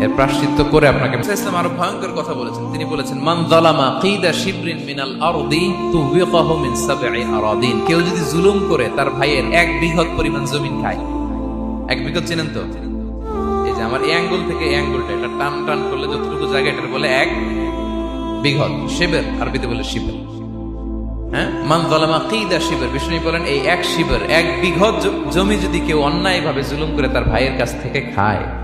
এর প্রাশ্চিত্য করে আপনাকে ইসলাম আরও ভয়ঙ্কর কথা বলেছেন। তিনি বলেছেন, মান যালামা কিদা শিবরিন মিনাল আরদি তুবিকাহু মিন সাবঈ আরাদিন। কেউ যদি জুলুম করে, তার ভাইয়ের এক বৃহৎ পরিমাণ জমিন খায়। এক তো? এই যে আমার এই থেকে এই এটা টান টান করলে যতটুকু জায়গা এটা বলে এক শিবের, আরবিতে বলে শিবের। হ্যাঁ? মান কিদা শিবের। বিষ্ণু বলেন, এই এক শিবের, এক বিঘত জমি যদি কেউ অন্যায়ভাবে জুলুম করে, তার ভাইয়ের কাছ থেকে খায়।